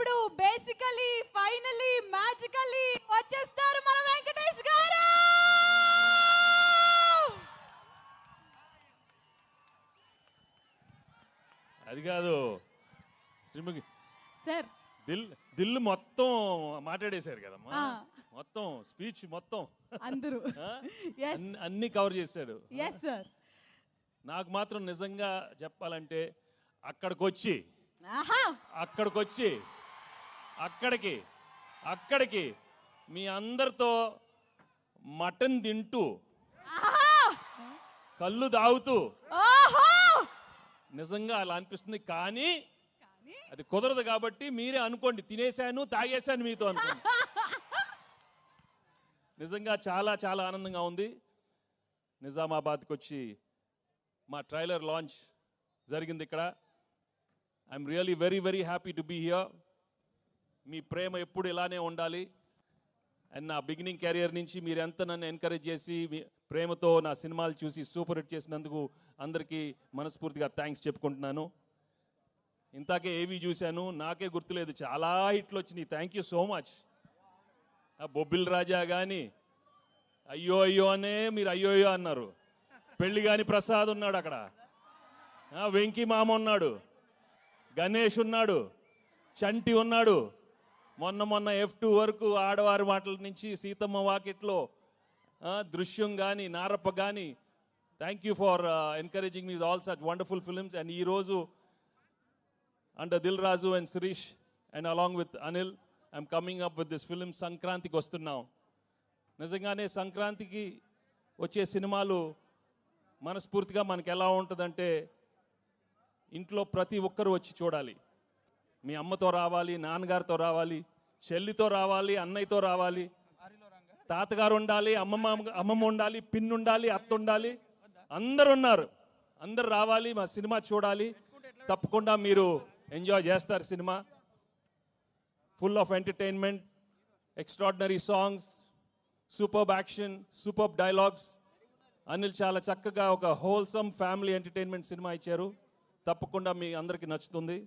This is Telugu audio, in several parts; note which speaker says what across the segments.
Speaker 1: ఇప్పుడు బేసికలీ ఫైనలీ మ్యాజికలీ వచ్చేస్తారు మన వెంకటేష్ గారు!
Speaker 2: అది కాదు. శ్రీముఖి
Speaker 1: సార్.
Speaker 2: దిల్ దిల్ మొత్తం మాట్లాడేశారు కదమ్మా. మొత్తం స్పీచ్ మొత్తం.
Speaker 1: అందరూ.
Speaker 2: అన్ని- కవర్ చేశాడు.
Speaker 1: ఎస్ సార్
Speaker 2: నాకు మాత్రం నిజంగా చెప్పాలంటే అక్కడికి వచ్చి
Speaker 1: ఆహా!
Speaker 2: అక్కడికి వచ్చి అక్కడికి అక్కడికి మీ అందరితో మటన్ తింటూ కళ్ళు తాగుతూ
Speaker 1: ఓహో!
Speaker 2: నిజంగా అలా అనిపిస్తుంది కానీ
Speaker 1: కానీ
Speaker 2: అది కుదరదు కాబట్టి మీరే అనుకోండి తినేశాను తాగేశాను మీతో అనుకోండి. నిజంగా చాలా చాలా ఆనందంగా ఉంది. నిజామాబాద్కి వచ్చి మా ట్రైలర్ లాంచ్ జరిగింది ఇక్కడ. I'm really very very happy to be here మీ ప్రేమ ఎప్పుడు ఇలానే ఉండాలి. అండ్ నా బిగినింగ్ కెరియర్ నుంచి మీరు ఎంత నన్ను ఎంకరేజ్ చేసి మీ ప్రేమతో నా సినిమాలు చూసి సూపర్ హిట్ చేసినందుకు అందరికీ మనస్ఫూర్తిగా థ్యాంక్స్ చెప్పుకుంటున్నాను. ఇంతాకే ఏవి చూశాను నాకే గుర్తులేదు. చాలా హిట్లు వచ్చినాయి. థ్యాంక్ యూ సో మచ్ ఆ బొబ్బిల్ రాజా కానీ అయ్యో అయ్యో అనే మీరు అయ్యో అయ్యో అన్నారు. పెళ్ళి కాని ప్రసాద్ ఉన్నాడు అక్కడ. వెంకీ మామ ఉన్నాడు. గణేష్ ఉన్నాడు. చంటి ఉన్నాడు. మొన్న మొన్న ఎఫ్ టూ వరకు ఆడవారి మాటల నుంచి సీతమ్మ వాకిట్లో దృశ్యం కానీ నారప్ప కానీ thank you for encouraging me all such wonderful films and ఈరోజు and Dil Raju and Sirish and along with Anil I'm coming up with this film సంక్రాంతికి వస్తున్నాం. నిజంగానే సంక్రాంతికి వచ్చే సినిమాలు మనస్ఫూర్తిగా మనకి ఎలా ఉంటుందంటే ఇంట్లో ప్రతి ఒక్కరు వచ్చి చూడాలి. మీ అమ్మతో రావాలి నాన్నగారితో రావాలి చెల్లితో రావాలి అన్నయ్యతో రావాలి. తాతగారు ఉండాలి అమ్మమ్మ అమ్మమ్మ ఉండాలి పిన్ను ఉండాలి అత్త ఉండాలి. అందరు ఉన్నారు. అందరు రావాలి మా సినిమా చూడాలి. తప్పకుండా మీరు ఎంజాయ్ చేస్తారు cinema. Full of entertainment extraordinary songs superb action superb dialogues Anil చాలా చక్కగా ఒక హోల్సమ్ ఫ్యామిలీ ఎంటర్టైన్మెంట్ సినిమా ఇచ్చారు. తప్పకుండా మీ అందరికీ నచ్చుతుంది.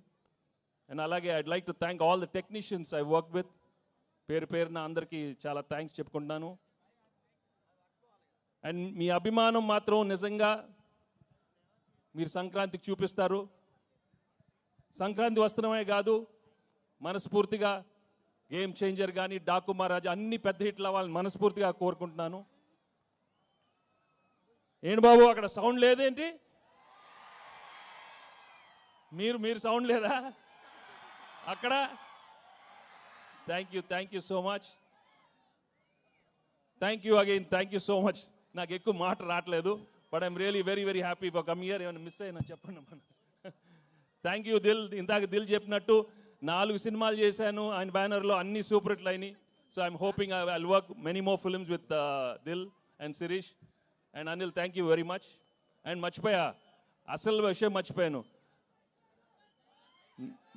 Speaker 2: అండ్ అలాగే I'd like to thank all the technicians I work with పేరు పేరున అందరికీ చాలా థ్యాంక్స్ చెప్పుకుంటున్నాను అండ్ మీ అభిమానం మాత్రం నిజంగా మీరు సంక్రాంతికి చూపిస్తారు. సంక్రాంతి వస్త్రమే కాదు మనస్ఫూర్తిగా గేమ్ చేంజర్ కానీ డాకు మహారాజా అన్ని పెద్ద హిట్లు అవ్వాలని మనస్ఫూర్తిగా కోరుకుంటున్నాను. ఏంటి బాబు అక్కడ సౌండ్ లేదేంటి? మీరు మీరు సౌండ్ లేదా? అక్కడ? Thank you thank you so much thank you again thank you so much నాకు ఎక్కువ మాట రావట్లేదు but I'm really very very happy for come here ఏమైనా మిస్ అయినా చెప్పండి మన థ్యాంక్ యూ దిల్ ఇందాక దిల్ చెప్పినట్టు నాలుగు సినిమాలు చేశాను ఆయన బ్యానర్లో అన్ని సూపర్ హిట్లు అయినాయి. So I'm hoping I will work many more films with Dil and Sirish and Anil thank you very much and మర్చిపోయా అసలు విషయం మర్చిపోయాను.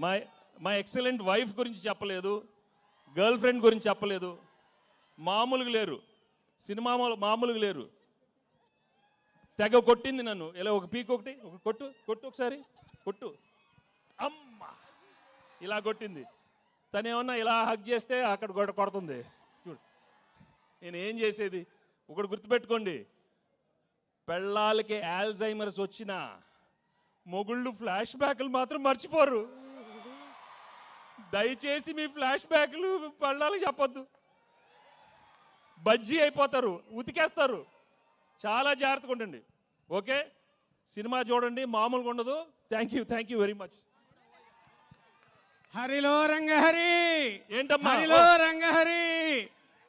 Speaker 2: మై మా ఎక్సలెంట్ వైఫ్ గురించి చెప్పలేదు గర్ల్ ఫ్రెండ్ గురించి చెప్పలేదు. మామూలుగా లేరు. సినిమా మామూలుగా లేరు. తెగ కొట్టింది నన్ను. ఇలా ఒక పీక్ ఒకటి? ఒక కొట్టు కొట్టు ఒకసారి. కొట్టు. అమ్మా! ఇలా కొట్టింది. తను ఏమన్నా ఇలా హక్ చేస్తే అక్కడ గొడ కొడుతుంది. చూడు. నేను ఏం చేసేది? ఒకటి గుర్తుపెట్టుకోండి. పెళ్ళాలకి ఆల్జైమర్స్ వచ్చినా మొగుళ్ళు ఫ్లాష్ బ్యాక్లు మాత్రం మర్చిపోరు. దయచేసి మీ ఫ్లాష్ బ్యాక్లు పెళ్ళాలకు చెప్పొద్దు. బజ్జీ అయిపోతారు ఉతికేస్తారు. చాలా జాగ్రత్తగా ఉండండి. ఓకే? సినిమా చూడండి మామూలుగా ఉండదు. Thank you thank you very much
Speaker 3: హరిలో రంగహరి!
Speaker 2: ఏంటమ్మా?
Speaker 3: హరిలో రంగహరి!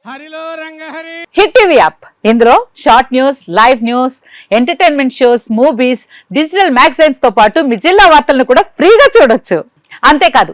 Speaker 3: హరిలో రంగహరి!
Speaker 4: Hit TV app. ఇందులో short news live news entertainment shows movies digital మ్యాగజైన్స్తో పాటు మీ జిల్లా వార్తలను కూడా ఫ్రీగా చూడొచ్చు. అంతేకాదు